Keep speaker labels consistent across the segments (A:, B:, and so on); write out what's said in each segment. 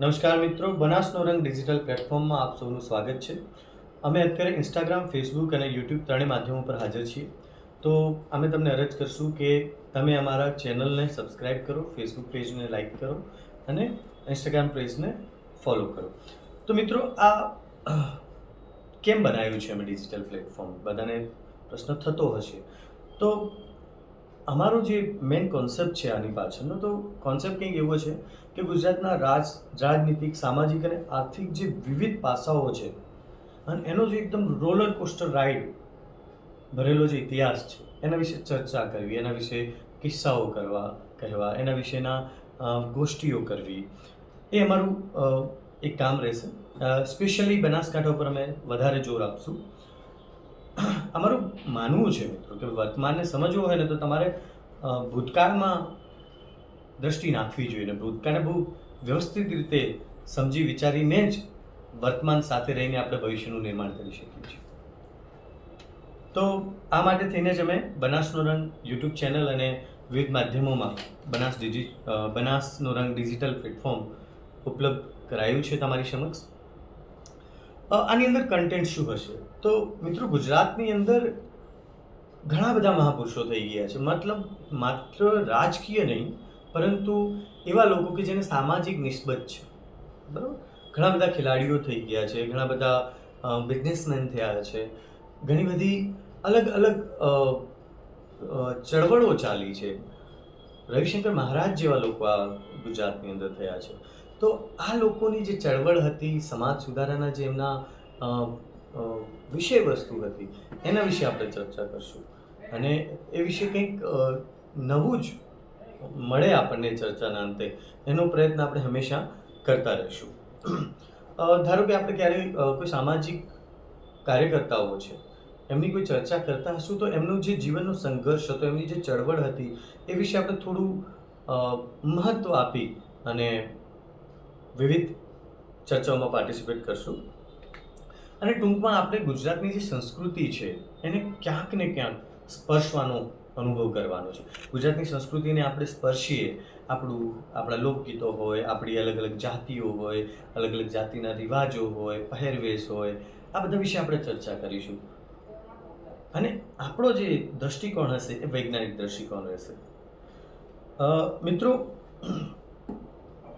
A: નમસ્કાર મિત્રો, બનાસનો રંગ ડિજિટલ પ્લેટફોર્મમાં આપ સૌનું સ્વાગત છે. અમે અત્યારે ઇન્સ્ટાગ્રામ ફેસબુક અને યુટ્યુબ ત્રણેય માધ્યમો પર હાજર છીએ. તો અમે તમને અરજ કરશું કે તમે અમારા ચેનલને સબસ્ક્રાઇબ કરો ફેસબુક પેજને લાઇક કરો અને ઇન્સ્ટાગ્રામ પેજને ફોલો કરો. તો મિત્રો, આ કેમ બનાવ્યું છે અમે ડિજિટલ પ્લેટફોર્મ? બધાને પ્રશ્ન થતો હશે. તો અમારો જે મેઇન કોન્સેપ્ટ છે આની પાછળનો, તો કોન્સેપ્ટ કંઈક એવો છે કે ગુજરાતના રાજ, રાજનીતિક, સામાજિક અને આર્થિક જે વિવિધ પાસાઓ છે, અને એનો જે એકદમ રોલર કોસ્ટર રાઈડ ભરેલો જે ઇતિહાસ છે, એના વિશે ચર્ચા કરવી, એના વિશે કિસ્સાઓ કરવા, કહેવા, એના વિશેના ગોષ્ઠીઓ કરવી, એ અમારું એક કામ રહેશે. સ્પેશિયલી બનાસકાંઠા ઉપર અમે વધારે જોર આપશું. અમારું માનવું છે કે વર્તમાનને સમજવું હોય ને તો તમારે ભૂતકાળમાં દ્રષ્ટિ નાખવી જોઈએ ને ભૂતકાળને બહુ વ્યવસ્થિત રીતે સમજી વિચારીને જ વર્તમાન સાથે રહીને આપણે ભવિષ્યનું નિર્માણ કરી શકીએ છીએ. તો આ માટે થઈને જ અમે બનાસનો રંગ યુટ્યુબ ચેનલ અને વિવિધ માધ્યમોમાં બનાસ ડિજિ બનાસનો રંગ ડિજિટલ પ્લેટફોર્મ ઉપલબ્ધ કરાયું છે તમારી સમક્ષ. આની અંદર કન્ટેન્ટ શું હશે? તો મિત્રો ગુજરાતની અંદર ઘણા બધા મહાપુરુષો થઈ ગયા છે. મતલબ માત્ર રાજકીય નહીં, પરંતુ એવા લોકો કે જેને સામાજિક નિસ્બત છે. બરાબર? ઘણા બધા ખેલાડીઓ થઈ ગયા છે, ઘણા બધા બિઝનેસમેન થયા છે. ઘણી બધી અલગ અલગ ચળવળો ચાલી છે. રવિશંકર મહારાજ જેવા લોકો આ ગુજરાતની અંદર થયા છે. તો આ લોકોની જે ચળવળ હતી, સમાજ સુધારાના જે એમના વિષય વસ્તુ હતી, એના વિશે આપણે ચર્ચા કરશું. અને એ વિશે કંઈક નવું જ મળે આપણને ચર્ચાના અંતે. એનો પ્રયત્ન આપણે હંમેશા કરતા રહીશું. ધારો કે આપણે ક્યારેય કોઈ સામાજિક કાર્યકર્તાઓ છે, એમની કોઈ ચર્ચા કરતા હશું, તો એમનું જે જીવનનો સંઘર્ષ હતો, એમની જે ચળવળ હતી, એ વિશે આપણે થોડું મહત્ત્વ આપી અને વિવિધ ચર્ચાઓમાં પાર્ટિસિપેટ કરશું. અને ટૂંકમાં આપણે ગુજરાતની જે સંસ્કૃતિ છે, એને ક્યાંક ને ક્યાંક સ્પર્શવાનો અનુભવ કરવાનો છે. ગુજરાતની સંસ્કૃતિને આપણે સ્પર્શીએ, આપણું, આપણા લોકગીતો હોય, આપણી અલગ અલગ જાતિઓ હોય, અલગ અલગ જાતિના રિવાજો હોય, પહેરવેશ હોય, આ બધા વિશે આપણે ચર્ચા કરીશું. અને આપણો જે દૃષ્ટિકોણ હશે એ વૈજ્ઞાનિક દૃષ્ટિકોણ રહેશે. મિત્રો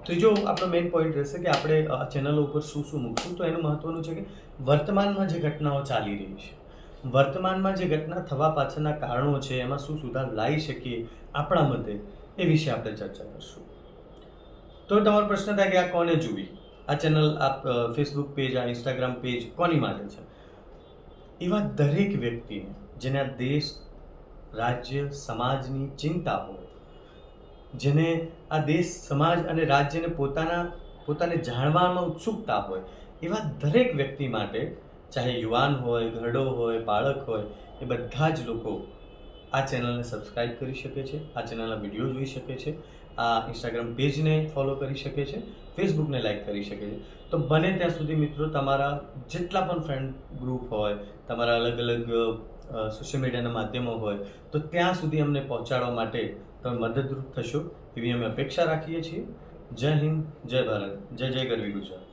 A: ત્રીજો આપણો મેઇન પોઈન્ટ રહેશે કે આપણે ચેનલો ઉપર શું શું મૂકશું, તો એનું મહત્વનું છે કે વર્તમાનમાં જે ઘટનાઓ ચાલી રહી છે, વર્તમાનમાં જે ઘટના થવા પાછળના કારણો છે, એમાં શું સુધાર લાવી શકીએ આપણા મતે, એ વિશે આપણે ચર્ચા કરશું. તો તમારો પ્રશ્ન થાય કે આ કોને જોવી આ ચેનલ આ ફેસબુક પેજ આ ઇન્સ્ટાગ્રામ પેજ કોની માટે છે? એવા દરેક વ્યક્તિને જેને આ દેશ, રાજ્ય, સમાજની ચિંતા હોય જેને આ દેશ, સમાજ અને રાજ્યને પોતાના, પોતાને જાણવામાં ઉત્સુકતા હોય, એવા દરેક વ્યક્તિ માટે, ચાહે યુવાન હોય, ઘરડો હોય, બાળક હોય, એ બધા જ લોકો આ ચેનલને સબસ્ક્રાઇબ કરી શકે છે, આ ચેનલના વીડિયો જોઈ શકે છે, આ ઇન્સ્ટાગ્રામ પેજને ફોલો કરી શકે છે, ફેસબુકને લાઇક કરી શકે છે. તો બને ત્યાં સુધી મિત્રો તમારા જેટલા પણ ફ્રેન્ડ ગ્રુપ હોય, તમારા અલગ અલગ સોશિયલ મીડિયાના માધ્યમો હોય, તો ત્યાં સુધી અમને પહોંચાડવા માટે તમે મદદરૂપ થશો એવી અમે અપેક્ષા રાખીએ છીએ. જય હિન્દ, જય ભારત, જય જય ગરવી ગુજરાત.